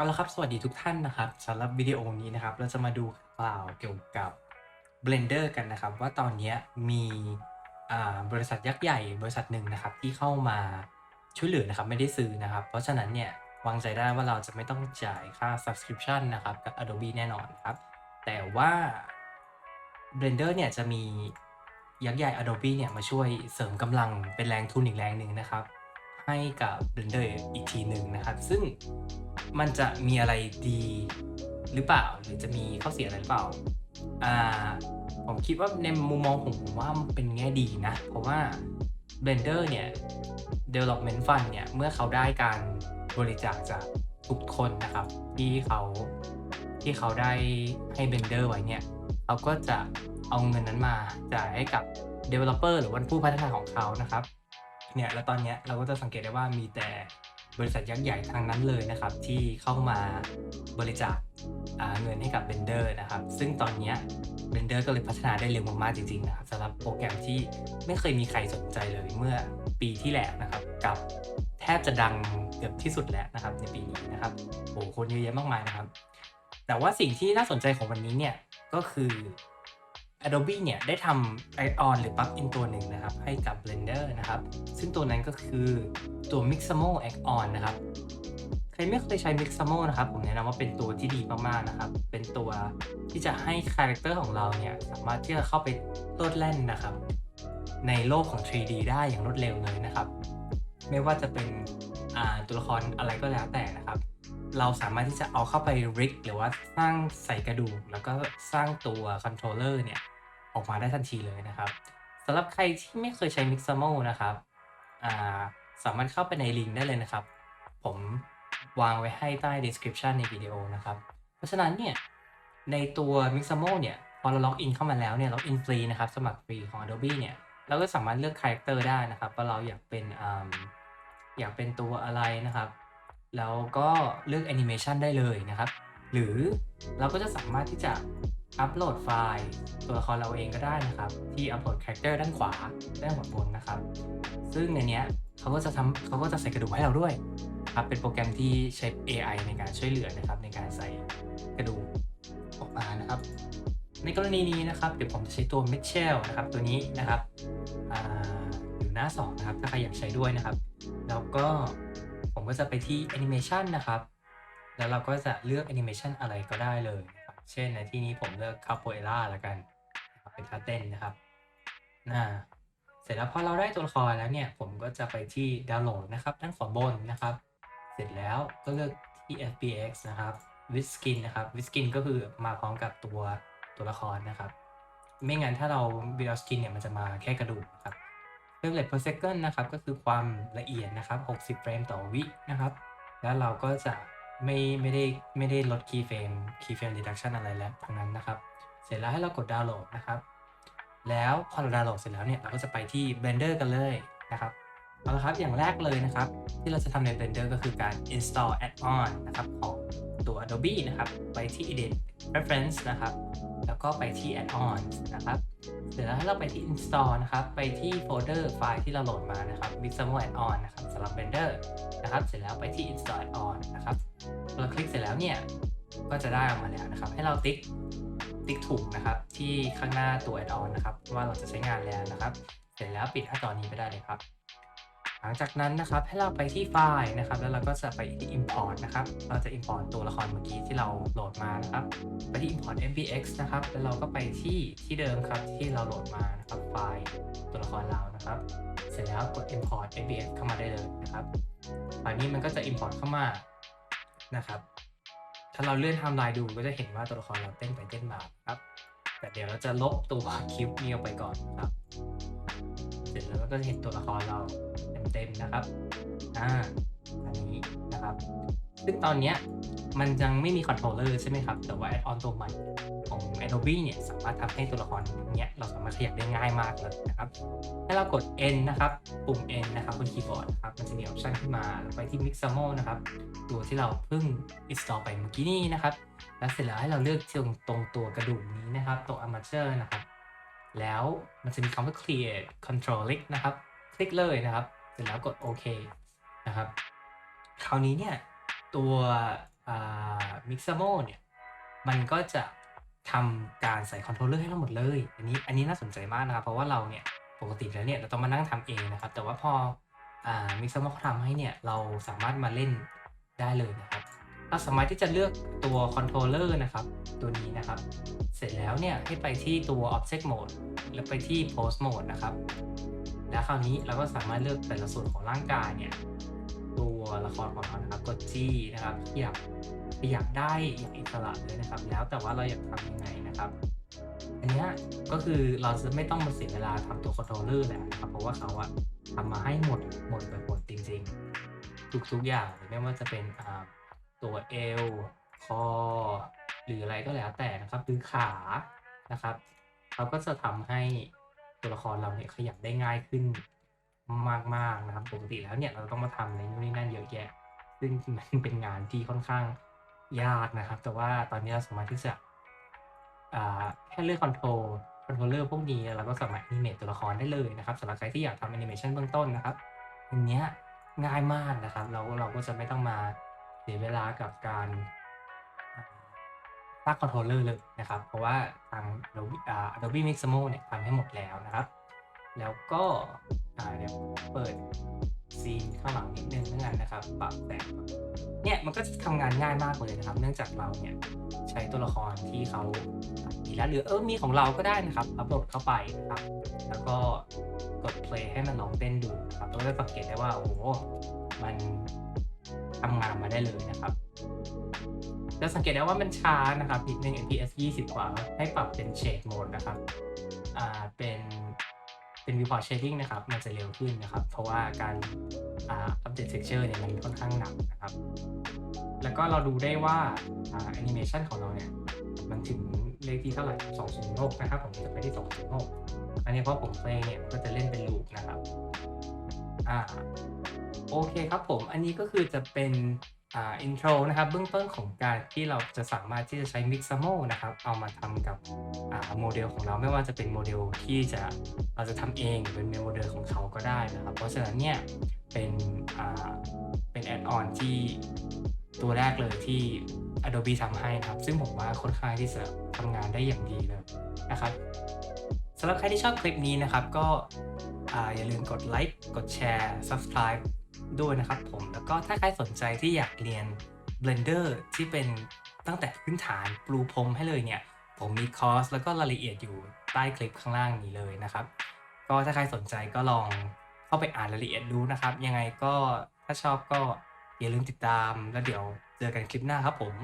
เอาละครับ สวัสดีทุกท่านนะครับสำหรับวิดีโอนี้นะครับ เราจะมาดูข่าวเกี่ยวกับ Blender กันนะครับ ว่าตอนนี้มีบริษัทยักษ์ใหญ่บริษัทหนึ่งนะครับ ที่เข้ามาช่วยเหลือนะครับไม่ได้ซื้อนะครับ เพราะฉะนั้นเนี่ยวางใจได้ว่าเราจะไม่ต้องจ่ายค่า subscription นะครับกับ Adobe แน่นอนครับ แต่ว่า Blender เนี่ยจะมียักษ์ใหญ่ Adobe เนี่ยมาช่วยเสริมกำลังเป็นแรงทุนอีกแรงหนึ่งนะครับ ให้กับ Blender อีกทีหนึ่งนะครับ ซึ่งมันจะมีอะไรดีหรือเปล่า หรือจะมีข้อเสียอะไรหรือเปล่าอ่าผมคิดว่าในมุมมองของผมว่ามันเป็นแง่ดีนะ เพราะว่า Blender เนี่ย Development Fund เนี่ย เมื่อเขาได้การบริจาคจากทุกคนนะครับ ที่เขาที่เขาได้ให้ Blender ไว้เนี่ย เขาก็จะเอาเงินนั้นมาจ่ายให้กับ Developer หรือว่าผู้พัฒนาของเขานะครับ เนี่ยแล้วตอนเนี้ยเราก็จะสังเกตได้ว่ามีแต่บริษัทยักษ์ใหญ่ทางนั้นเลยนะครับ ที่เข้ามาบริจาคเงินให้กับ Blender นะครับ ซึ่งตอนนี้ย Blender ก็เลยพัฒนาได้เร็วมากๆจริงๆนะครับสำหรับโปรแกรมที่ไม่เคยมีใครสนใจเลยเมื่อปีที่แล้วนะครับ กับแทบจะดังเกือบที่สุดแล้วนะครับ ในปีนี้นะครับโอ้โหคนเยอะแยะมากมายนะครับ แต่ว่าสิ่งที่น่าสนใจของวันนี้เนี่ยก็คือ Adobe เนี่ยได้ทำ add-on หรือ plugin ตัวหนึ่งนะครับ ให้กับ Blender นะครับ ซึ่งตัวนั้นก็คือตัว Mixamo add-on นะครับ ใครไม่เคยใช้ Mixamo นะครับ ผมแนะนำว่าเป็นตัวที่ดีมากๆนะครับ เป็นตัวที่จะให้คาแรคเตอร์ของเราเนี่ย สามารถที่จะเข้าไปโลดแล่นนะครับ ในโลกของ 3D ได้อย่างรวดเร็วเลยนะครับ ไม่ว่าจะเป็นตัวละครอะไรก็แล้วแต่นะครับ เราสามารถที่จะเอาเข้าไป rig หรือว่าสร้างใส่กระดูก แล้วก็สร้างตัวคอนโทรลเลอร์เนี่ย ออกมาได้ทันทีเลยนะครับสำหรับใครที่ไม่เคยใช้ Mixamo นะครับาสามารถเข้าไปในลิงก์ได้เลยนะครับ ผมวางไว้ให้ใต้ description ในวิดีโอนะครับ เพราะฉะนั้นเนี่ย ในตัว Mixamo เนี่ย พอเราล็อกอินเข้ามาแล้วเนี่ยล็อกอินฟรีนะครับ สมัครฟรีของ Adobe เนี่ย เราก็สามารถเลือกคาแรคเตอร์ได้นะครับว่าเราอยากเป็นออยากเป็นตัวอะไรนะครับ แล้วก็เลือกแอนิเมชันได้เลยนะครับ หรือเราก็จะสามารถที่จะอัปโหลดไฟล์ตัวละครเราเองก็ได้นะครับ ที่อัปโหลดคาแรคเตอร์ด้านขวาด้านขวาบนนะครับ ซึ่งในนี้เขาก็จะทำเขาก็จะใส่กระดูกให้เราด้วยครับเป็นโปรแกรมที่ใช้ AI ในการช่วยเหลือนะครับ ในการใส่กระดูกออกมานะครับ ในกรณีนี้นะครับเดี๋ยวผมจะใช้ตัว Mitchell นะครับตัวนี้นะครับออยู่หน้า2นะครับถ้าใครอยากใช้ด้วยนะครับ แล้วก็ ผมก็จะไปที่ Animation นะครับ แล้วเราก็จะเลือก Animation อะไรก็ได้เลยครับ เช่นในที่นี้ผมเลือก Capoeira แล้วกัน เป็นท่าเต้นนะครับน่าเสร็จแล้วพอเราได้ตัวละครแล้วเนี่ย ผมก็จะไปที่ดาวน์โหลดนะครับด้านขวาบนนะครับ เสร็จแล้วก็เลือกที่ FBX นะครับ with skin นะครับ with skin ก็คือมาพร้อมกับตัวตัวละครนะครับ ไม่งั้นถ้าเรา without skin เนี่ยมันจะมาแค่กระดูกครับ เฟรมเรท per second นะครับ ก็คือความละเอียดนะครับ 60 เฟรมต่อวินะครับ แล้วเราก็จะไม่ไม่ได้ไม่ได้ลด key frame key frame reduction อะไรแล้วทั้งนั้นนะครับ เสร็จแล้วให้เรากดดาวน์โหลดนะครับ แล้วพอเราดาวน์โหลดเสร็จแล้วเนี่ย เราก็จะไปที่ Blender กันเลยนะครับ เอาละครับ อย่างแรกเลยนะครับ ที่เราจะทำใน Blender ก็คือการ install add-on นะครับของตัว Adobe นะครับ ไปที่ edit preference นะครับ แล้วก็ไปที่ add-ons นะครับ เสร็จแล้วให้เราไปที่ install นะครับ ไปที่โฟลเดอร์ไฟล์ที่เราโหลดมานะครับ Mixamo add-on นะครับสำหรับ Blender นะครับ เสร็จแล้วไปที่ install add-on นะครับ เราคลิกเสร็จแล้วเนี่ย ก็จะได้ออกมาแล้วนะครับ ให้เราติ๊กติ๊กถูกนะครับ ที่ข้างหน้าตัว add-on นะครับ ว่าเราจะใช้งานแล้วนะครับ เสร็จแล้วปิดหน้าจอนี้ไปได้เลยครับ หลังจากนั้นนะครับให้เราไปที่ไฟล์นะครับ แล้วเราก็จะไปที่ import นะครับ เราจะ import ตัวละครเมื่อกี้ที่เราโหลดมานะครับ ไปที่ import mbx นะครับ แล้วเราก็ไปที่ที่เดิมครับที่เราโหลดมานะครับไฟล์ตัวละครเรานะครับ เสร็จแล้วกด import mbx เข้ามาได้เลยนะครับไฟล์นี้มันก็จะ import เข้ามานะครับ ถ้าเราเลื่อนไทม์ไลน์ดูก็จะเห็นว่าตัวละครเราเต้นไปเต้นมาครับ แต่เดี๋ยวเราจะลบตัวคลิปนี้ออกไปก่อนครับ เสร็จแล้วก็จะเห็นตัวละครเราเต็มๆนะครับ อ่า อันนี้นะครับ ซึ่งตอนเนี้ยมันยังไม่มีคอนโทรลเลอร์ใช่ไหมครับ แต่ว่าแอดออนตัวใหม่ของ Adobe เนี่ยสามารถทำให้ตัวละครเนี้ยเราสามารถขยับได้ง่ายมากเลยนะครับ ให้เรากด N นะครับ ปุ่ม N นะครับบนคีย์บอร์ดครับ มันจะมีออปชันขึ้นมาไปที่ Mixamo นะครับ ตัวที่เราเพิ่ง install ไปเมื่อกี้นี้นะครับ แล้วเสร็จแล้วให้เราเลือกตรงตรงตัวกระดูกนี้นะครับ ตัว armature นะครับ แล้วมันจะมีคำว่า create control link นะครับ คลิกเลยนะครับ เสร็จแล้วกดโอเคนะครับ คราวนี้เนี่ย ตัว Mixamo เนี่ย มันก็จะทำการใส่คอนโทรลเลอร์ให้เราหมดเลย อันนี้อันนี้น่าสนใจมากนะครับ เพราะว่าเราเนี่ย ปกติแล้วเนี่ย เราต้องมานั่งทำเองนะครับ แต่ว่าพออ่า Mixamo เขาทำให้เนี่ย เราสามารถมาเล่นได้เลยนะครับ เราสามารถที่จะเลือกตัวคอนโทรลเลอร์นะครับ ตัวนี้นะครับ เสร็จแล้วเนี่ยให้ไปที่ตัว Object Mode แล้วไปที่ Pose Mode นะครับ แล้วคราวนี้เราก็สามารถเลือกแต่ละส่วนของร่างกายเนี่ยตัวละครของเรานะครับกดจี้นะครับขยับขยับได้อย่างอิสระเลยนะครับ แล้วแต่ว่าเราอยากทำยังไงนะครับอันนี้ก็คือเราจะไม่ต้องมาเสียเวลาทำตัวคอนโทรลเลอร์แล้วนะครับเพราะว่าเขาอะทำมาให้หมดหมดแบบหมดจริงๆ ทุกๆอย่างไม่ว่าจะเป็นอ่า ตัวเอวคอ หรืออะไรก็แล้วแต่นะครับหรือขานะครับเขาก็จะทำให้ตัวละครเราเนี่ยขยับได้ง่ายขึ้นมากๆนะครับปกติแล้วเนี่ยเราต้องมาทำในนู่นนี่นั่นเยอะแยะ ซึ่งมันเป็นงานที่ค่อนข้างยากนะครับ แต่ว่าตอนนี้เราสามารถที่จะแค่เลือกคอนโทรลคอนโทรลเลอร์พวกนี้เราก็สามารถอนิเมตตัวละครได้เลยนะครับสำหรับใครที่อยากทำแอนิเมชันเบื้องต้นนะครับอันนี้ง่ายมากนะครับ เราเราก็จะไม่ต้องมา เสียเวลากับการอ่าสร้งคอนโทรลเลอร์เลยนะครับ เพราะว่าทาง Adobe Mixamo เนี่ยทำให้หมดแล้วนะครับ แล้วก็เดี๋ยวเปิดซีนข้างหลังนิดนึงแล้วกันนะครับปรับแต่งเนี่ยมันก็จะทำงานง่ายมากเลยนะครับ เนื่องจากเราเนี่ยใช้ตัวละครที่เขามีแล้วหรือเออมีของเราก็ได้นะครับอัปโหลดเข้าไปนะครับ แล้วก็กด play ให้มันลองเต้นดูนะครับเราจะสังเกตได้ว่าโอ้โหมัน ทำงานมาได้เลยนะครับจะสังเกตได้ว่ามันช้านะครับนิดนึง FPS 20 กว่า ให้ปรับเป็น shade mode นะครับอ่าเป็นเป็น viewport shading นะครับ มันจะเร็วขึ้นนะครับ เพราะว่าการอ่าอัปเดต texture เนี่ยมันค่อนข้างหนักนะครับ แล้วก็เราดูได้ว่าอ่า animation ของเราเนี่ยมันถึงเลขที่เท่าไหร่ 206 นะครับ ผมจะไปที่ 206 อันนี้เพราะผมเพลงเนี่ยก็จะเล่นเป็นลูปนะครับ อ่า โอเคครับผม อันนี้ก็คือจะเป็นอ่าอินโทรนะครับ เบื้องต้นของการที่เราจะสามารถที่จะใช้ Mixamo นะครับ เอามาทำกับอ่าโมเดลของเราไม่ว่าจะเป็นโมเดลที่จะเราจะทำเองหรือเป็นโมเดลของเขาก็ได้นะครับ เพราะฉะนั้นเนี่ยเป็นอ่าเป็นแอดออนที่ตัวแรกเลยที่ Adobe ทำให้นะครับ ซึ่งผมว่าค่อนข้างที่จะทำงานได้อย่างดีเลยนะครับสำหรับใครที่ชอบคลิปนี้นะครับก็อ่าอย่าลืมกดไลค์กดแชร์ Subscribe ด้วยนะครับผม แล้วก็ถ้าใครสนใจที่อยากเรียน Blender ที่เป็นตั้งแต่พื้นฐานปลูพรมให้เลยเนี่ย ผมมีคอร์สแล้วก็รายละเอียดอยู่ใต้คลิปข้างล่างนี้เลยนะครับ ก็ถ้าใครสนใจก็ลองเข้าไปอ่านรายละเอียดดูนะครับ ยังไงก็ถ้าชอบก็อย่าลืมติดตามแล้วเดี๋ยวเจอกันคลิปหน้าครับผม